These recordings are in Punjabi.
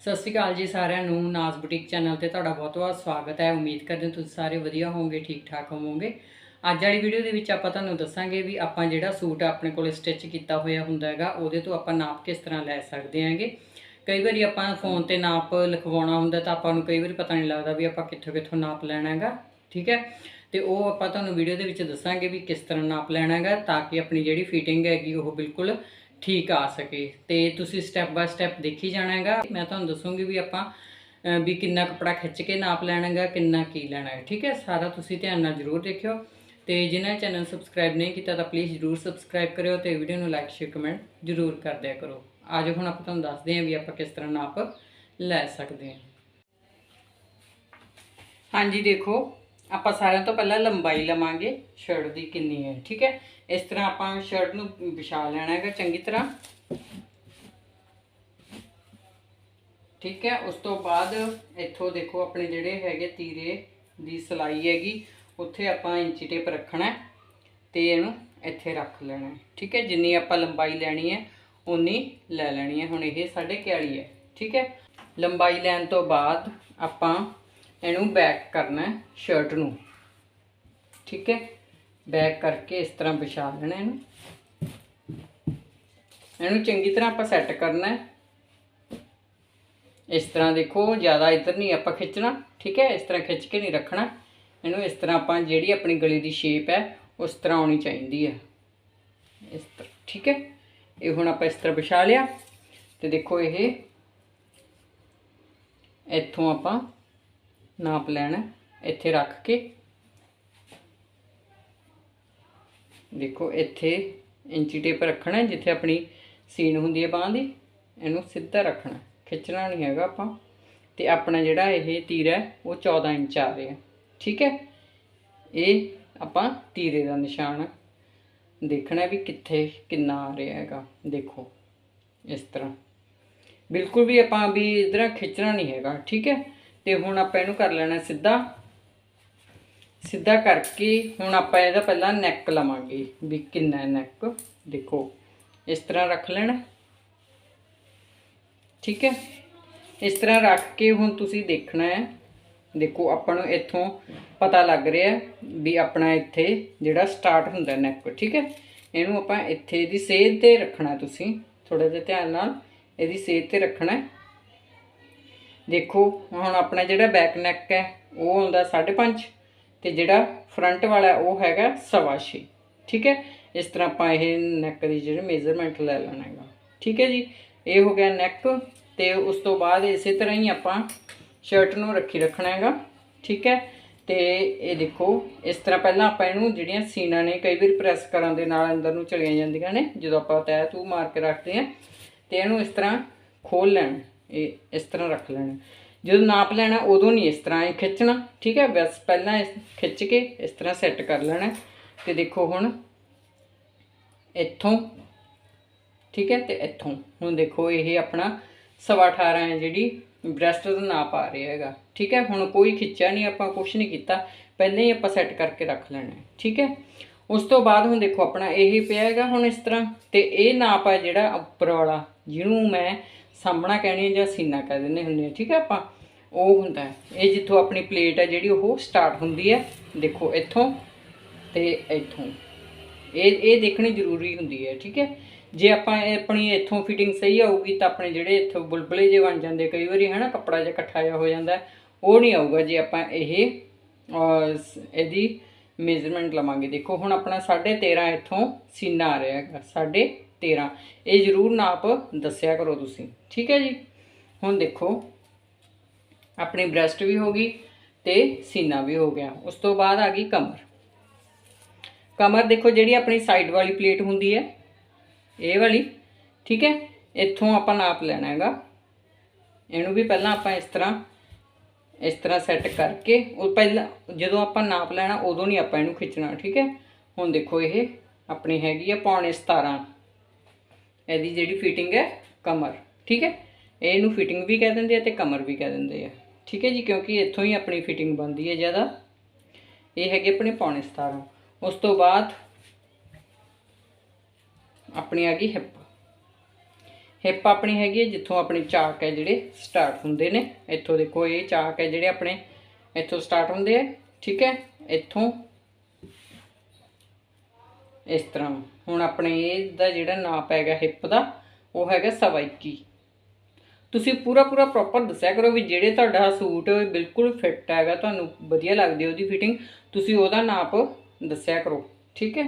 ਸਤਿ ਸ਼੍ਰੀ ਅਕਾਲ ਜੀ ਸਾਰਿਆਂ ਨੂੰ, ਨਾਜ਼ ਬੁਟੀਕ ਚੈਨਲ ਤੇ ਤੁਹਾਡਾ ਬਹੁਤ-ਬਹੁਤ ਸਵਾਗਤ ਹੈ। ਉਮੀਦ ਕਰਦੇ ਹਾਂ ਤੁਸੀਂ ਸਾਰੇ ਵਧੀਆ ਹੋਵੋਗੇ ਠੀਕ-ਠਾਕ ਹੋਵੋਗੇ। ਅੱਜ ਵਾਲੀ ਵੀਡੀਓ ਦੇ ਵਿੱਚ ਆਪਾਂ ਤੁਹਾਨੂੰ ਦੱਸਾਂਗੇ ਵੀ ਆਪਾਂ ਜਿਹੜਾ ਸੂਟ ਆਪਣੇ ਕੋਲ ਸਟਿਚ ਕੀਤਾ ਹੋਇਆ ਹੁੰਦਾ ਹੈਗਾ, ਉਹਦੇ ਤੋਂ ਆਪਾਂ ਨਾਪ ਕਿਸ ਤਰ੍ਹਾਂ ਲੈ ਸਕਦੇ ਹਾਂਗੇ। ਕਈ ਵਾਰੀ ਆਪਾਂ ਫੋਨ ਤੇ ਨਾਪ ਲਿਖਵਾਉਣਾ ਹੁੰਦਾ ਤਾਂ ਆਪਾਂ ਨੂੰ ਕਈ ਵਾਰੀ ਪਤਾ ਨਹੀਂ ਲੱਗਦਾ ਵੀ ਆਪਾਂ ਕਿੱਥੋਂ ਕਿੱਥੋਂ ਨਾਪ ਲੈਣਾ ਹੈਗਾ, ਠੀਕ ਹੈ। ਤੇ ਉਹ ਆਪਾਂ ਤੁਹਾਨੂੰ ਵੀਡੀਓ ਦੇ ਵਿੱਚ ਦੱਸਾਂਗੇ ਵੀ ਕਿਸ ਤਰ੍ਹਾਂ ਨਾਪ ਲੈਣਾ ਹੈਗਾ, ਤਾਂ ਕਿ ਆਪਣੀ ਜਿਹੜੀ ਫਿਟਿੰਗ ਹੈਗੀ ਉਹ ਬਿਲਕੁਲ ਠੀਕ ਆ ਸਕੇ। ਤੇ ਤੁਸੀਂ ਸਟੈਪ ਬਾਏ ਸਟੈਪ ਦੇਖੀ ਜਾਣਾ ਹੈਗਾ। ਮੈਂ ਤੁਹਾਨੂੰ ਦੱਸੂਗੀ ਵੀ ਆਪਾਂ ਵੀ ਕਿੰਨਾ ਕਪੜਾ ਖਿੱਚ ਕੇ ਨਾਪ ਲੈਣਾ ਹੈਗਾ, ਕਿੰਨਾ ਕੀ ਲੈਣਾ ਹੈ ਠੀਕ ਹੈ? ਸਾਰਾ ਤੁਸੀਂ ਧਿਆਨ ਨਾਲ ਜ਼ਰੂਰ ਦੇਖਿਓ। ਤੇ ਜਿਨ੍ਹਾਂ ਚੈਨਲ ਸਬਸਕ੍ਰਾਈਬ ਨਹੀਂ ਕੀਤਾ ਤਾਂ ਪਲੀਜ਼ ਜ਼ਰੂਰ ਸਬਸਕ੍ਰਾਈਬ ਕਰਿਓ ਤੇ ਵੀਡੀਓ ਨੂੰ ਲਾਈਕ ਸ਼ੇਅਰ ਕਮੈਂਟ ਜ਼ਰੂਰ ਕਰ ਦਿਆ ਕਰੋ। ਆਜੋ ਹੁਣ ਆਪਾਂ ਤੁਹਾਨੂੰ ਦੱਸਦੇ ਹਾਂ ਵੀ ਆਪਾਂ ਕਿਸ ਤਰ੍ਹਾਂ ਨਾਪ ਲੈ ਸਕਦੇ ਹਾਂ। ਹਾਂਜੀ, ਦੇਖੋ। ਆਪਾਂ ਸਾਰਿਆਂ ਤੋਂ ਪਹਿਲਾਂ ਲੰਬਾਈ ਲਵਾਂਗੇ ਸ਼ਰਟ ਦੀ ਕਿੰਨੀ ਹੈ, ਠੀਕ ਹੈ? ਇਸ ਤਰ੍ਹਾਂ ਆਪਾਂ ਸ਼ਰਟ ਨੂੰ ਵਿਛਾ ਲੈਣਾ ਹੈਗਾ ਚੰਗੀ ਤਰ੍ਹਾਂ। ਠੀਕ ਹੈ, ਉਸ ਤੋਂ ਬਾਅਦ ਇੱਥੋਂ ਦੇਖੋ ਆਪਣੇ ਜਿਹੜੇ ਹੈਗੇ ਤੀਰੇ ਦੀ ਸਲਾਈ ਹੈਗੀ, ਉੱਥੇ ਆਪਾਂ ਇੰਚੀ ਟੇਪ ਰੱਖਣਾ ਹੈ ਤੇ ਇਹਨੂੰ ਇੱਥੇ ਰੱਖ ਲੈਣਾ ਠੀਕ ਹੈ? ਜਿੰਨੀ ਆਪਾਂ ਲੰਬਾਈ ਲੈਣੀ ਹੈ ਉਨੀ ਲੈ ਲੈਣੀ ਹੈ। ਹੁਣ ਇਹ ਸਾਡੇ 41 ਹੈ, ਠੀਕ ਹੈ? ਲੰਬਾਈ ਲੈਣ ਤੋਂ ਬਾਅਦ ਆਪਾਂ ਇਹਨੂੰ ਬੈਕ ਕਰਨਾ ਸ਼ਰਟ ਨੂੰ। ਠੀਕ ਹੈ? ਬੈਕ ਕਰਕੇ ਇਸ ਤਰ੍ਹਾਂ ਵਿਛਾ ਲੈਣਾ ਇਹਨੂੰ। ਇਹਨੂੰ ਚੰਗੀ ਤਰ੍ਹਾਂ ਆਪਾਂ ਸੈੱਟ ਕਰਨਾ ਇਸ ਤਰ੍ਹਾਂ ਦੇਖੋ, ਜ਼ਿਆਦਾ ਇੱਧਰ ਨਹੀਂ ਆਪਾਂ ਖਿੱਚਣਾ। ਠੀਕ ਹੈ? ਇਸ ਤਰ੍ਹਾਂ ਖਿੱਚ ਕੇ ਨਹੀਂ ਰੱਖਣਾ। ਇਹਨੂੰ ਇਸ ਤਰ੍ਹਾਂ ਆਪਾਂ ਜਿਹੜੀ ਆਪਣੀ ਗਲੀ ਦੀ ਸ਼ੇਪ ਹੈ, ਉਸ ਤਰ੍ਹਾਂ ਆਉਣੀ ਚਾਹੀਦੀ ਹੈ। ਇਸ ਤਰ੍ਹਾਂ ਠੀਕ ਹੈ? ਇਹ ਹੁਣ ਆਪਾਂ ਇਸ ਤਰ੍ਹਾਂ ਵਿਛਾ ਲਿਆ। ਤੇ ਦੇਖੋ ਇਹ, ਇੱਥੋਂ ਆਪਾਂ ਨਾਪ ਲੈਣਾ ਇੱਥੇ ਰੱਖ ਕੇ। ਦੇਖੋ, ਇੱਥੇ ਇੰਚੀ ਟੇਪ ਰੱਖਣਾ ਜਿੱਥੇ ਆਪਣੀ ਸੀਨ ਹੁੰਦੀ ਹੈ ਬਾਂਹ ਦੀ। ਇਹਨੂੰ ਸਿੱਧਾ ਰੱਖਣਾ ਖਿੱਚਣਾ ਨਹੀਂ ਹੈਗਾ ਆਪਾਂ। ਤੇ ਆਪਣਾ ਜਿਹੜਾ ਇਹ ਤੀਰ ਹੈ, ਉਹ 14 ਇੰਚ ਆ ਰਿਹਾ ਠੀਕ ਹੈ? ਇਹ ਆਪਾਂ ਤੀਰੇ ਦਾ ਨਿਸ਼ਾਨ ਦੇਖਣਾ ਵੀ ਕਿੱਥੇ, ਕਿੰਨਾ ਆ ਰਿਹਾ ਹੈਗਾ। ਦੇਖੋ, ਇਸ ਤਰ੍ਹਾਂ। ਬਿਲਕੁਲ ਵੀ ਆਪਾਂ ਵੀ ਇਧਰ ਖਿੱਚਣਾ ਨਹੀਂ ਹੈਗਾ। ਠੀਕ ਹੈ? ਤੇ ਹੁਣ ਆਪਾਂ ਇਹਨੂੰ ਕਰ ਲੈਣਾ ਸਿੱਧਾ। ਸਿੱਧਾ ਕਰਕੇ ਹੁਣ ਆਪਾਂ ਇਹਦਾ ਪਹਿਲਾਂ ਨੈਕ ਲਵਾਂਗੇ ਵੀ ਕਿੰਨਾ ਹੈ ਨੈਕ ਦੇਖੋ, ਇਸ ਤਰ੍ਹਾਂ ਰੱਖ ਲੈਣਾ। ਠੀਕ ਹੈ? ਇਸ ਤਰ੍ਹਾਂ ਰੱਖ ਕੇ ਹੁਣ ਤੁਸੀਂ ਦੇਖਣਾ ਹੈ। ਦੇਖੋ, ਆਪਾਂ ਨੂੰ ਇੱਥੋਂ ਪਤਾ ਲੱਗ ਰਿਹਾ ਵੀ ਆਪਣਾ ਇੱਥੇ ਜਿਹੜਾ ਸਟਾਰਟ ਹੁੰਦਾ ਨੈਕ ਠੀਕ ਹੈ? ਇਹਨੂੰ ਆਪਾਂ ਇੱਥੇ ਦੀ ਸੇਧ ਤੇ ਰੱਖਣਾ ਤੁਸੀਂ। ਥੋੜਾ ਜਿਹਾ ਧਿਆਨ ਨਾਲ ਇਹਦੀ ਸੇਧ ਤੇ ਰੱਖਣਾ ਦੇਖੋ, ਹੁਣ ਆਪਣਾ ਜਿਹੜਾ ਬੈਕ ਨੈਕ ਹੈ, ਉਹ ਹੁੰਦਾ 5.5 ਤੇ ਜਿਹੜਾ ਫਰੰਟ ਵਾਲਾ ਉਹ ਹੈਗਾ 6.5 ਠੀਕ ਹੈ? ਇਸ ਤਰ੍ਹਾਂ ਆਪਾਂ ਇਹ ਨੈਕ ਦੀ ਜਿਹੜੀ ਮੇਜ਼ਰਮੈਂਟ ਲੈ ਲੈਣਾ ਹੈਗਾ। ਠੀਕ ਹੈ ਜੀ? ਇਹ ਹੋ ਗਿਆ ਨੈਕ ਤੇ ਉਸ ਤੋਂ ਬਾਅਦ ਇਸੇ ਤਰ੍ਹਾਂ ਹੀ ਆਪਾਂ ਸ਼ਰਟ ਨੂੰ ਰੱਖੀ ਰੱਖਣਾ ਹੈਗਾ। ਠੀਕ ਹੈ? ਤੇ ਇਹ ਦੇਖੋ, ਇਸ ਤਰ੍ਹਾਂ ਪਹਿਲਾਂ ਆਪਾਂ ਇਹਨੂੰ ਜਿਹੜੀਆਂ ਸੀਨਾ ਨੇ, ਕਈ ਵਾਰ ਪ੍ਰੈਸ ਕਰਨ ਦੇ ਨਾਲ ਅੰਦਰ ਨੂੰ ਚਲੀਆਂ ਜਾਂਦੀਆਂ ਨੇ, ਜਦੋਂ ਆਪਾਂ ਤੈਅ ਤੂ ਮਾਰ ਕੇ ਰੱਖਦੇ ਹਾਂ, ਤੇ ਇਹਨੂੰ ਇਸ ਤਰ੍ਹਾਂ ਖੋਲ ਲੈਣਾ। ਇਹ ਇਸ ਤਰ੍ਹਾਂ ਰੱਖ ਲੈਣਾ। ਜਦੋਂ ਨਾਪ ਲੈਣਾ, ਉਦੋਂ ਨਹੀਂ ਇਸ ਤਰ੍ਹਾਂ ਇਹ ਖਿੱਚਣਾ, ਠੀਕ ਹੈ? ਬਸ ਪਹਿਲਾਂ ਇਸ ਖਿੱਚ ਕੇ ਇਸ ਤਰ੍ਹਾਂ ਸੈੱਟ ਕਰ ਲੈਣਾ। ਤੇ ਦੇਖੋ ਹੁਣ ਇੱਥੋਂ, ਠੀਕ ਹੈ? ਤੇ ਇੱਥੋਂ। ਹੁਣ ਦੇਖੋ ਇਹ ਆਪਣਾ ਸਵਾ 18 ਹੈ ਜਿਹੜੀ ਬ੍ਰੈਸਟ ਦਾ ਨਾਪ ਆ ਰਿਹਾ ਹੈਗਾ। ਠੀਕ ਹੈ? ਹੁਣ ਕੋਈ ਖਿੱਚਿਆ ਨਹੀਂ, ਆਪਾਂ ਕੁਝ ਨਹੀਂ ਕੀਤਾ। ਪਹਿਲਾਂ ਹੀ ਆਪਾਂ ਸੈੱਟ ਕਰਕੇ ਰੱਖ ਲੈਣਾ, ਠੀਕ ਹੈ? ਉਸ ਤੋਂ ਬਾਅਦ ਹੁਣ ਦੇਖੋ ਆਪਣਾ ਇਹ ਪਿਆ ਹੈਗਾ ਹੁਣ ਇਸ ਤਰ੍ਹਾਂ। ਤੇ ਇਹ ਨਾਪ ਹੈ ਜਿਹੜਾ ਉੱਪਰ ਵਾਲਾ, ਜਿਹਨੂੰ ਮੈਂ ਸਾਹਮਣਾ ਕਹਿਣੀ ਹੈ ਜਾਂ ਸੀਨਾ ਕਹਿ ਦਿੰਦੇ ਹੁੰਦੇ ਆ, ਠੀਕ ਹੈ ਆਪਾਂ? ਉਹ ਹੁੰਦਾ ਇਹ ਜਿੱਥੋਂ ਆਪਣੀ ਪਲੇਟ ਹੈ ਜਿਹੜੀ ਉਹ ਸਟਾਰਟ ਹੁੰਦੀ ਹੈ, ਦੇਖੋ ਇੱਥੋਂ ਤੇ ਇੱਥੋਂ। ਇਹ ਇਹ ਦੇਖਣੀ ਜ਼ਰੂਰੀ ਹੁੰਦੀ ਹੈ, ਠੀਕ ਹੈ? ਜੇ ਆਪਾਂ ਇਹ ਆਪਣੀ ਇੱਥੋਂ ਫਿਟਿੰਗ ਸਹੀ ਆਊਗੀ ਤਾਂ ਆਪਣੇ ਜਿਹੜੇ ਇੱਥੋਂ ਬੁਲਬਲੇ ਜੇ ਬਣ ਜਾਂਦੇ, ਕਈ ਵਾਰੀ ਹਨਾ ਕੱਪੜਾ ਜਿਹਾ ਇਕੱਠਾ ਜਿਹਾ ਹੋ ਜਾਂਦਾ ਉਹ ਨਹੀਂ ਆਊਗਾ ਜੇ ਆਪਾਂ ਇਹ ਇਹਦੀ ਮੇਜ਼ਰਮੈਂਟ ਲਵਾਂਗੇ। ਦੇਖੋ ਹੁਣ ਆਪਣਾ 13.5 ਇੱਥੋਂ ਸੀਨਾ ਆ ਰਿਹਾ ਹੈਗਾ 13.5 ਇਹ ਜ਼ਰੂਰ ਨਾਪ ਦੱਸਿਆ ਕਰੋ ਤੁਸੀਂ। ਠੀਕ ਹੈ ਜੀ? ਹੁਣ ਦੇਖੋ। ਆਪਣੀ ਬ੍ਰੈਸਟ ਵੀ ਹੋ ਗਈ ਤੇ ਸੀਨਾ ਵੀ ਹੋ ਗਿਆ। ਉਸ ਤੋਂ ਬਾਅਦ ਆ ਗਈ ਕਮਰ। ਕਮਰ ਦੇਖੋ ਜਿਹੜੀ ਆਪਣੀ ਸਾਈਡ ਵਾਲੀ ਪਲੇਟ ਹੁੰਦੀ ਹੈ। ਇਹ ਵਾਲੀ। ਠੀਕ ਹੈ? ਇੱਥੋਂ ਆਪਾਂ ਨਾਪ ਲੈਣਾ ਹੈਗਾ। ਇਹਨੂੰ ਵੀ ਪਹਿਲਾਂ ਆਪਾਂ ਇਸ ਤਰ੍ਹਾਂ ਇਸ ਤਰ੍ਹਾਂ ਸੈੱਟ ਕਰਕੇ, ਉਹ ਪਹਿਲਾਂ ਜਦੋਂ ਆਪਾਂ ਨਾਪ ਲੈਣਾ ਉਦੋਂ ਨਹੀਂ ਆਪਾਂ ਇਹਨੂੰ ਖਿੱਚਣਾ। ਠੀਕ ਹੈ? ਹੁਣ ਦੇਖੋ ਇਹ ਆਪਣੀ ਹੈਗੀ ਹੈ ਪੌਣੇ 17 ਇਹਦੀ ਜਿਹੜੀ ਫਿਟਿੰਗ ਹੈ, ਕਮਰ, ਠੀਕ ਹੈ? ਇਹਨੂੰ ਫਿਟਿੰਗ ਵੀ ਕਹਿ ਦਿੰਦੇ ਆ ਤੇ ਕਮਰ ਵੀ ਕਹਿ ਦਿੰਦੇ ਆ। ਠੀਕ ਹੈ ਜੀ? ਕਿਉਂਕਿ ਇੱਥੋਂ ਹੀ ਆਪਣੀ ਫਿਟਿੰਗ ਬਣਦੀ ਹੈ ਜ਼ਿਆਦਾ। ਇਹ ਹੈਗੇ ਆਪਣੇ ਪੌਣੇ 17 ਉਸ ਤੋਂ ਬਾਅਦ ਆਪਣੀ ਆ ਗਈ ਹਿੱਪ ਹਿੱਪ ਆਪਣੀ ਹੈਗੀ ਹੈ ਜਿੱਥੋਂ ਆਪਣੇ ਚਾਕ ਹੈ ਜਿਹੜੇ ਸਟਾਰਟ ਹੁੰਦੇ ਨੇ। ਇੱਥੋਂ ਦੇਖੋ, ਇਹ ਚਾਕ ਹੈ ਜਿਹੜੇ ਆਪਣੇ ਇੱਥੋਂ ਸਟਾਰਟ ਹੁੰਦੇ ਆ। ਠੀਕ ਹੈ? ਇੱਥੋਂ ਇਸ ਤਰ੍ਹਾਂ। ਹੁਣ ਆਪਣੇ ਇਹਦਾ ਜਿਹੜਾ ਨਾਪ ਹੈਗਾ ਹਿੱਪ ਦਾ, ਉਹ ਹੈਗਾ ਸਵਾ ਇੱਕੀ। ਤੁਸੀਂ ਪੂਰਾ ਪੂਰਾ ਪ੍ਰੋਪਰ ਦੱਸਿਆ ਕਰੋ ਵੀ ਜਿਹੜੇ ਤੁਹਾਡਾ ਸੂਟ ਬਿਲਕੁਲ ਫਿੱਟ ਹੈਗਾ, ਤੁਹਾਨੂੰ ਵਧੀਆ ਲੱਗਦੀ ਉਹਦੀ ਫਿਟਿੰਗ ਤੁਸੀਂ ਉਹਦਾ ਨਾਪ ਦੱਸਿਆ ਕਰੋ। ਠੀਕ ਹੈ?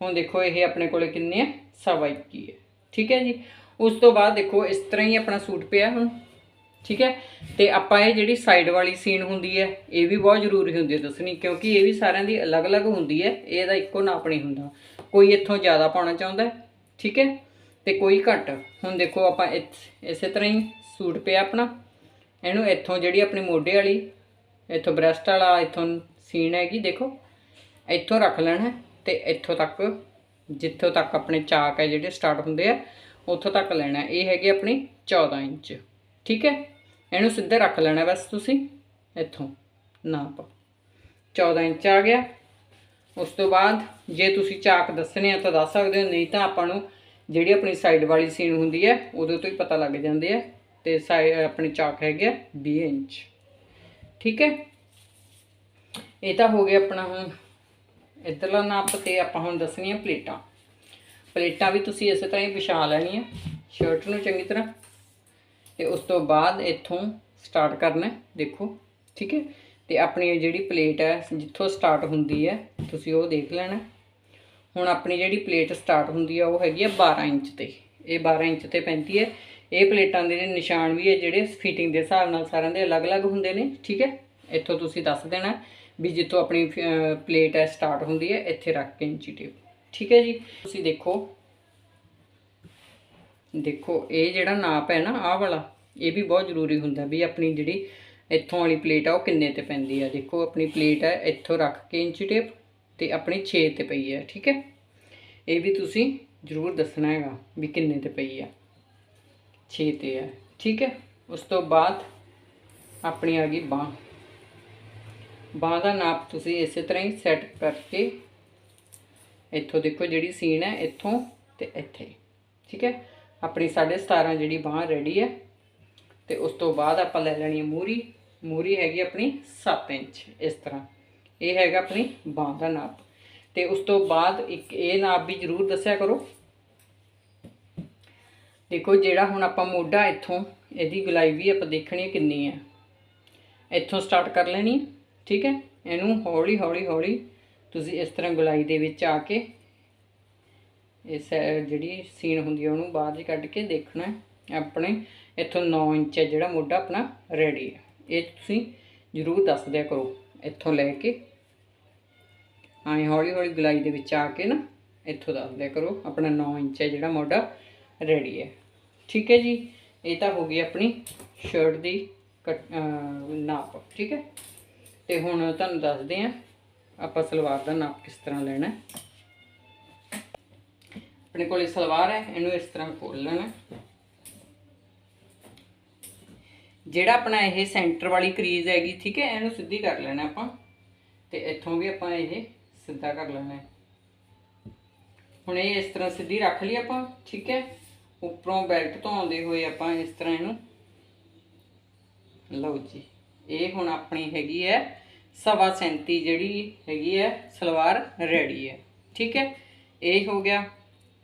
ਹੁਣ ਦੇਖੋ ਇਹ ਆਪਣੇ ਕੋਲੇ ਕਿੰਨੇ ਆ? ਸਵਾ ਇੱਕੀ ਹੈ। ਠੀਕ ਹੈ ਜੀ? ਉਸ ਤੋਂ ਬਾਅਦ ਦੇਖੋ ਇਸ ਤਰ੍ਹਾਂ ਹੀ ਆਪਣਾ ਸੂਟ ਪਿਆ ਹੁਣ। ਠੀਕ ਹੈ? ਤੇ ਆਪਾਂ ਇਹ ਜਿਹੜੀ ਸਾਈਡ ਵਾਲੀ ਸੀਨ ਹੁੰਦੀ ਹੈ, ਇਹ ਵੀ ਬਹੁਤ ਜ਼ਰੂਰੀ ਹੁੰਦੀ ਹੈ ਦੱਸਣੀ, ਕਿਉਂਕਿ ਇਹ ਵੀ ਸਾਰਿਆਂ ਦੀ ਅਲੱਗ-ਅਲੱਗ ਹੁੰਦੀ ਹੈ ਇਹਦਾ ਇੱਕੋ ਨਾਪ ਨਹੀਂ ਹੁੰਦਾ। ਕੋਈ ਇੱਥੋਂ ਜ਼ਿਆਦਾ ਪਾਉਣਾ ਚਾਹੁੰਦਾ ਠੀਕ ਹੈ? ਤੇ ਕੋਈ ਘੱਟ। ਹੁਣ ਦੇਖੋ ਆਪਾਂ ਇਥ- ਇਸੇ ਤਰ੍ਹਾਂ ਹੀ ਸੂਟ ਪਿਆ ਆਪਣਾ। ਇਹਨੂੰ ਇੱਥੋਂ ਜਿਹੜੀ ਆਪਣੀ ਮੋਢੇ ਵਾਲੀ, ਇੱਥੋਂ ਬ੍ਰੈਸਟ ਵਾਲਾ, ਇੱਥੋਂ ਸੀਨ ਹੈਗੀ, ਦੇਖੋ। ਇੱਥੋਂ ਰੱਖ ਲੈਣਾ ਹੈ ਤੇ ਇੱਥੋਂ ਤੱਕ, ਜਿੱਥੋਂ ਤੱਕ ਆਪਣੇ ਚਾਕ ਹੈ ਜਿਹੜੇ ਸਟਾਰਟ ਹੁੰਦੇ ਆ, ਉੱਥੋਂ ਤੱਕ ਲੈਣਾ ਇਹ ਹੈਗੀ ਆਪਣੀ 14 ਇੰਚ। ਠੀਕ ਹੈ? ਇਹਨੂੰ ਸਿੱਧੇ ਰੱਖ ਲੈਣਾ ਬਸ ਤੁਸੀਂ। ਇੱਥੋਂ। ਨਾਪ 14 ਇੰਚ ਆ ਗਿਆ। ਉਸ ਤੋਂ ਬਾਅਦ ਜੇ ਤੁਸੀਂ ਚਾਕ ਦੱਸਣੇ ਆ ਤਾਂ ਦੱਸ ਸਕਦੇ ਹੋ, ਨਹੀਂ ਤਾਂ ਆਪਾਂ ਨੂੰ ਜਿਹੜੀ ਆਪਣੀ ਸਾਈਡ ਵਾਲੀ ਸੀਨ ਹੁੰਦੀ ਹੈ ਉਦੋਂ ਤੋਂ ਹੀ ਪਤਾ ਲੱਗ ਜਾਂਦੇ ਆ। ਤੇ ਸਾਈ ਆਪਣੀ ਚਾਕ ਹੈਗੀ ਆ 20 ਇੰਚ। ਠੀਕ ਹੈ? ਇਹ ਤਾਂ ਹੋ ਗਿਆ ਆਪਣਾ ਹੁਣ ਇੱਧਰਲਾ ਨਾਪ ਤੇ ਆਪਾਂ ਹੁਣ ਦੱਸਣੀਆਂ ਪਲੇਟਾਂ। ਪਲੇਟਾਂ ਵੀ ਤੁਸੀਂ ਇਸੇ ਤਰ੍ਹਾਂ ਹੀ ਵਿਛਾ ਲੈਣੀਆਂ। ਸ਼ਰਟ ਨੂੰ ਚੰਗੀ ਤਰ੍ਹਾਂ ਤੇ ਉਸ ਤੋਂ ਬਾਅਦ ਇੱਥੋਂ ਸਟਾਰਟ ਕਰਨਾ ਦੇਖੋ, ਠੀਕ ਹੈ? ਤੇ ਆਪਣੀ ਜਿਹੜੀ ਪਲੇਟ ਹੈ, ਜਿੱਥੋਂ ਸਟਾਰਟ ਹੁੰਦੀ ਹੈ, ਤੁਸੀਂ ਉਹ ਦੇਖ ਲੈਣਾ ਹੁਣ ਆਪਣੀ ਜਿਹੜੀ ਪਲੇਟ ਸਟਾਰਟ ਹੁੰਦੀ ਹੈ, ਉਹ ਹੈਗੀ ਹੈ 12 ਇੰਚ ਤੇ। ਇਹ 12 ਇੰਚ ਤੇ ਪੈਂਦੀ ਹੈ। ਇਹ ਪਲੇਟਾਂ ਦੇ ਨਿਸ਼ਾਨ ਵੀ ਹੈ ਜਿਹੜੇ ਫਿਟਿੰਗ ਦੇ ਹਿਸਾਬ ਨਾਲ ਸਾਰਿਆਂ ਦੇ ਅਲੱਗ-ਅਲੱਗ ਹੁੰਦੇ ਨੇ, ਠੀਕ ਹੈ? ਇੱਥੋਂ ਤੁਸੀਂ ਦੱਸ ਦੇਣਾ ਵੀ ਜਿੱਥੋਂ ਆਪਣੀ ਪਲੇਟ ਹੈ ਸਟਾਰਟ ਹੁੰਦੀ ਹੈ, ਇੱਥੇ ਰੱਖ ਕੇ ਇੰਚੀ ਟੇਪ, ਠੀਕ ਹੈ ਜੀ? ਤੁਸੀਂ ਦੇਖੋ ਦੇਖੋ, ਇਹ ਜਿਹੜਾ ਨਾਪ ਹੈ ਨਾ, ਆਹ ਵਾਲਾ, ਇਹ ਵੀ ਬਹੁਤ ਜ਼ਰੂਰੀ ਹੁੰਦਾ ਵੀ ਆਪਣੀ ਜਿਹੜੀ ਇੱਥੋਂ ਵਾਲੀ ਪਲੇਟ ਆ, ਉਹ ਕਿੰਨੇ ਤੇ ਪੈਂਦੀ ਆ। ਦੇਖੋ, ਆਪਣੀ ਪਲੇਟ ਹੈ, ਇੱਥੋਂ ਰੱਖ ਕੇ ਇੰਚੀ ਟੇਪ ਤੇ ਆਪਣੀ 6 ਤੇ ਪਈ ਹੈ ਠੀਕ ਹੈ? ਇਹ ਵੀ ਤੁਸੀਂ ਜ਼ਰੂਰ ਦੱਸਣਾ ਹੈਗਾ ਵੀ ਕਿੰਨੇ ਤੇ ਪਈ ਆ। 6 ਤੇ ਹੈ ਠੀਕ ਹੈ? ਉਸ ਤੋਂ ਬਾਅਦ ਆਪਣੀ ਆ ਗਈ ਬਾਂਹ। ਬਾਂਹ ਦਾ ਨਾਪ ਤੁਸੀਂ ਇਸੇ ਤਰ੍ਹਾਂ ਹੀ ਸੈੱਟ ਕਰਕੇ ਇੱਥੋਂ ਦੇਖੋ ਜਿਹੜੀ ਸੀਨ ਹੈ, ਇੱਥੋਂ ਤੇ ਇੱਥੇ, ਠੀਕ ਹੈ? ਆਪਣੀ 17.5 ਜਿਹੜੀ ਬਾਂਹ ਰੈਡੀ ਹੈ ਤੇ ਉਸ ਤੋਂ ਬਾਅਦ ਆਪਾਂ ਲੈ ਲੈਣੀ ਹੈ ਮੂਰੀ। ਮੂਰੀ ਹੈਗੀ ਆਪਣੀ 7 ਇੰਚ, ਇਸ ਤਰ੍ਹਾਂ। ਇਹ ਹੈਗਾ ਆਪਣੀ ਬਾਂਹ ਦਾ ਨਾਪ। ਤੇ ਉਸ ਤੋਂ ਬਾਅਦ ਇੱਕ ਇਹ ਨਾਪ ਵੀ ਜ਼ਰੂਰ ਦੱਸਿਆ ਕਰੋ। ਦੇਖੋ ਜਿਹੜਾ ਹੁਣ ਆਪਾਂ ਮੋਢਾ ਇੱਥੋਂ, ਇਹਦੀ ਗੁਲਾਈ ਵੀ ਆਪਾਂ ਦੇਖਣੀ ਕਿੰਨੀ ਹੈ ਇੱਥੋਂ ਸਟਾਰਟ ਕਰ ਲੈਣੀ, ਠੀਕ ਹੈ? ਇਹਨੂੰ ਹੌਲੀ ਹੌਲੀ ਹੌਲੀ ਤੁਸੀਂ ਇਸ ਤਰ੍ਹਾਂ ਗੁਲਾਈ ਦੇ ਵਿੱਚ ਆ ਕੇ ਇਸ ਜਿਹੜੀ ਸੀਨ ਹੁੰਦੀ ਹੈ ਉਹਨੂੰ ਬਾਹਰ ਜੀ ਕੱਢ ਕੇ ਦੇਖਣਾ ਆਪਣੇ ਇੱਥੋਂ 9 ਇੰਚ ਹੈ ਜਿਹੜਾ ਮੋਢਾ ਆਪਣਾ ਰੈਡੀ ਹੈ। ਇਹ ਤੁਸੀਂ ਜ਼ਰੂਰ ਦੱਸ ਦਿਆ ਕਰੋ, ਇੱਥੋਂ ਲੈ ਕੇ। ਐਂ ਹੌਲੀ ਹੌਲੀ ਗਲਾਈ ਦੇ ਵਿੱਚ ਆ ਕੇ ਨਾ, ਇੱਥੋਂ ਦੱਸ ਦਿਆ ਕਰੋ, ਆਪਣਾ 9 ਇੰਚ ਹੈ ਜਿਹੜਾ ਮੋਢਾ ਰੈਡੀ ਹੈ। ਠੀਕ ਹੈ ਜੀ, ਇਹ ਤਾਂ ਹੋ ਗਈ ਆਪਣੀ ਸ਼ਰਟ ਦੀ ਕੱਟ- ਨਾਪ, ਠੀਕ ਹੈ। ਤੇ ਹੁਣ ਤੁਹਾਨੂੰ ਦੱਸਦੇ ਹਾਂ ਆਪਾਂ ਸਲਵਾਰ ਦਾ ਨਾਪ ਕਿਸ ਤਰ੍ਹਾਂ ਲੈਣਾ ਹੈ। ਆਪਣੇ ਕੋਲੇ ਸਲਵਾਰ ਹੈ ਇਹਨੂੰ ਇਸ ਤਰ੍ਹਾਂ ਖੋਲ ਲੈਣਾ ਜਿਹੜਾ ਆਪਣਾ ਇਹ ਸੈਂਟਰ ਵਾਲੀ ਕਰੀਜ਼ ਹੈਗੀ, ਠੀਕ ਹੈ, ਇਹਨੂੰ ਸਿੱਧੀ ਕਰ ਲੈਣਾ ਆਪਾਂ, ਤੇ ਇੱਥੋਂ ਵੀ ਆਪਾਂ ਇਹ ਸਿੱਧਾ ਕਰ ਲੈਣਾ ਹੁਣ ਇਹ ਇਸ ਤਰ੍ਹਾਂ ਸਿੱਧੀ ਰੱਖ ਲਈ ਆਪਾਂ, ਠੀਕ ਹੈ। ਉੱਪਰੋਂ ਬੈਲਟ ਤੋਂ ਆਉਂਦੇ ਹੋਏ ਆਪਾਂ ਇਸ ਤਰ੍ਹਾਂ ਇਹਨੂੰ, ਲਓ ਜੀ, ਇਹ ਹੁਣ ਆਪਣੀ ਹੈਗੀ ਹੈ, ਸਵਾ ਸੈਂਤੀ ਜਿਹੜੀ ਹੈਗੀ ਹੈ, ਸਲਵਾਰ ਰੈਡੀ ਹੈ, ਠੀਕ ਹੈ। ਇਹ ਹੋ ਗਿਆ।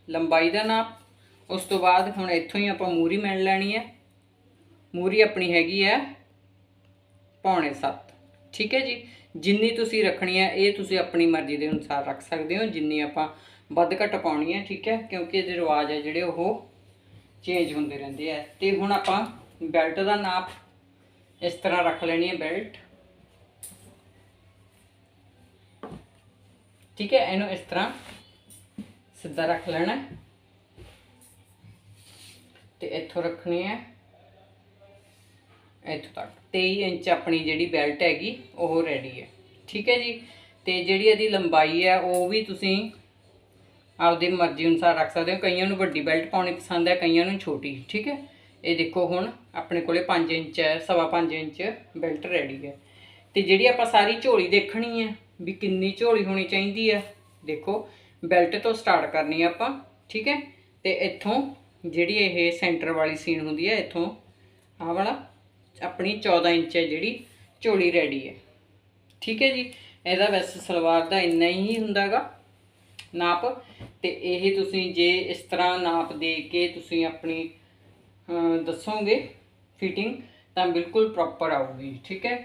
ਲੰਬਾਈ ਦਾ ਨਾਪ, ਉਸ ਤੋਂ ਬਾਅਦ ਹੁਣ ਇੱਥੋਂ ਹੀ ਆਪਾਂ ਮੂਰੀ ਮਿਣ ਲੈਣੀ ਹੈ। ਮੂਰੀ ਆਪਣੀ ਹੈਗੀ ਹੈ ਪੌਣੇ 7 ਠੀਕ ਹੈ ਜੀ? ਜਿੰਨੀ ਤੁਸੀਂ ਰੱਖਣੀ ਹੈ, ਇਹ ਤੁਸੀਂ ਆਪਣੀ ਮਰਜ਼ੀ ਦੇ ਅਨੁਸਾਰ ਰੱਖ ਸਕਦੇ ਹੋ, ਜਿੰਨੀ ਆਪਾਂ ਵੱਧ ਘੱਟ ਪਾਉਣੀ ਹੈ, ਠੀਕ ਹੈ? ਕਿਉਂਕਿ ਇਹਦੇ ਰਿਵਾਜ ਹੈ ਜਿਹੜੇ ਉਹ ਚੇਂਜ ਹੁੰਦੇ ਰਹਿੰਦੇ ਆ। ਤੇ ਹੁਣ ਆਪਾਂ ਬੈਲਟ ਦਾ ਨਾਪ ਇਸ ਤਰ੍ਹਾਂ ਰੱਖ ਲੈਣੀ ਹੈ ਬੈਲਟ ਠੀਕ ਹੈ? ਇਹਨੂੰ ਇਸ ਤਰ੍ਹਾਂ ਸਿੱਧਾ ਰੱਖ ਲੈਣਾ ਹੈ। ਤੇ ਇੱਥੋਂ ਰੱਖਣੀ ਹੈ। ਇੱਥੋਂ ਤੱਕ। 23 ਇੰਚ ਆਪਣੀ ਜਿਹੜੀ ਬੈਲਟ ਹੈਗੀ, ਉਹ ਰੈਡੀ ਹੈ। ਠੀਕ ਹੈ ਜੀ? ਤੇ ਜਿਹੜੀ ਇਹਦੀ ਲੰਬਾਈ ਹੈ, ਉਹ ਵੀ ਤੁਸੀਂ ਆਪਦੀ ਮਰਜ਼ੀ ਅਨੁਸਾਰ ਰੱਖ ਸਕਦੇ ਹੋ। ਕਈਆਂ ਨੂੰ ਵੱਡੀ ਬੈਲਟ ਪਾਉਣੀ ਪਸੰਦ ਹੈ, ਕਈਆਂ ਨੂੰ ਛੋਟੀ। ਠੀਕ ਹੈ? ਇਹ ਦੇਖੋ ਹੁਣ ਆਪਣੇ ਕੋਲੇ 5 ਇੰਚ ਹੈ, ਸਵਾ 5 ਇੰਚ ਬੈਲਟ ਰੈਡੀ ਹੈ। ਤੇ ਜਿਹੜੀ ਆਪਾਂ ਸਾਰੀ ਝੋਲੀ ਦੇਖਣੀ ਹੈ, ਵੀ ਕਿੰਨੀ ਝੋਲੀ ਹੋਣੀ ਚਾਹੀਦੀ ਹੈ, ਦੇਖੋ। ਬੈਲਟ ਤੋਂ ਸਟਾਰਟ ਕਰਨੀ ਹੈ ਆਪਾਂ, ਠੀਕ ਹੈ? ਤੇ ਇੱਥੋਂ ਜਿਹੜੀ ਇਹ ਸੈਂਟਰ ਵਾਲੀ ਸੀਨ ਹੁੰਦੀ ਹੈ ਇੱਥੋਂ ਆਹ ਵਾਲਾ, ਆਪਣੀ 14 ਇੰਚ ਹੈ ਜਿਹੜੀ, ਝੋਲੀ ਰੈਡੀ ਹੈ। ਠੀਕ ਹੈ ਜੀ? ਇਹਦਾ ਵੈਸੇ ਸਲਵਾਰ ਦਾ ਇੰਨਾ ਹੀ ਹੁੰਦਾਗਾ, ਨਾਪ। ਤੇ ਇਹ ਤੁਸੀਂ ਜੇ ਇਸ ਤਰ੍ਹਾਂ ਨਾਪ ਦੇ ਕੇ ਤੁਸੀਂ ਆਪਣੀ ਦੱਸੋਗੇ ਫਿਟਿੰਗ ਤਾਂ ਬਿਲਕੁਲ ਪ੍ਰੋਪਰ ਆਊਗੀ, ਠੀਕ ਹੈ?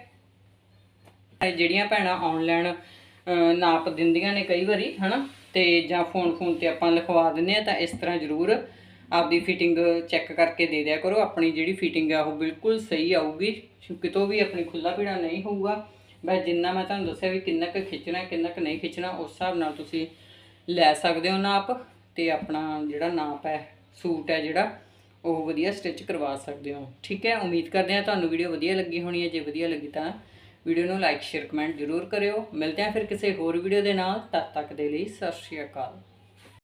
ਜਿਹੜੀਆਂ ਭੈਣਾਂ ਆਨਲਾਈਨ ਨਾਪ ਦਿੰਦੀਆਂ ਨੇ ਕਈ ਵਾਰੀ, ਹਨਾ? ਤੇ ਜਾਂ ਫੋਨ ਫੋਨ ਤੇ ਆਪਾਂ ਲਿਖਵਾ ਦਿੰਦੇ ਆ ਤਾਂ ਇਸ ਤਰ੍ਹਾਂ ਜ਼ਰੂਰ ਆਪਦੀ ਫਿਟਿੰਗ ਚੈੱਕ ਕਰਕੇ ਦੇ ਦਿਆ ਕਰੋ। ਆਪਣੀ ਜਿਹੜੀ ਫਿਟਿੰਗ ਆ ਉਹ ਬਿਲਕੁਲ ਸਹੀ ਆਊਗੀ। ਕਿਤੋਂ ਵੀ ਆਪਣੀ ਖੁੱਲਾ ਪੀੜਾ ਨਹੀਂ ਹੋਊਗਾ। ਬਸ ਜਿੰਨਾ ਮੈਂ ਤੁਹਾਨੂੰ ਦੱਸਿਆ ਵੀ ਕਿੰਨਾ ਕੁ ਖਿੱਚਣਾ, ਕਿੰਨਾ ਕੁ ਨਹੀਂ ਖਿੱਚਣਾ, ਉਸ ਹਿਸਾਬ ਨਾਲ ਤੁਸੀਂ ਲੈ ਸਕਦੇ ਹੋ ਨਾਪ ਤੇ ਆਪਣਾ ਜਿਹੜਾ ਨਾਪ ਹੈ, ਸੂਟ ਹੈ ਜਿਹੜਾ, ਉਹ ਵਧੀਆ ਸਟਿਚ ਕਰਵਾ ਸਕਦੇ ਹੋ। ਠੀਕ ਹੈ? ਉਮੀਦ ਕਰਦੇ ਹਾਂ ਤੁਹਾਨੂੰ ਵੀਡੀਓ ਵਧੀਆ ਲੱਗੀ ਹੋਣੀ ਹੈ। ਜੇ ਵਧੀਆ ਲੱਗੀ ਤਾਂ ਵੀਡੀਓ ਨੂੰ ਲਾਈਕ, ਸ਼ੇਅਰ, ਕਮੈਂਟ ਜ਼ਰੂਰ ਕਰਿਓ। ਮਿਲਦੇ ਹਾਂ ਫਿਰ ਕਿਸੇ ਹੋਰ ਵੀਡੀਓ ਦੇ ਨਾਲ। ਤਦ ਤੱਕ ਦੇ ਲਈ ਸਤਿ ਸ਼੍ਰੀ ਅਕਾਲ।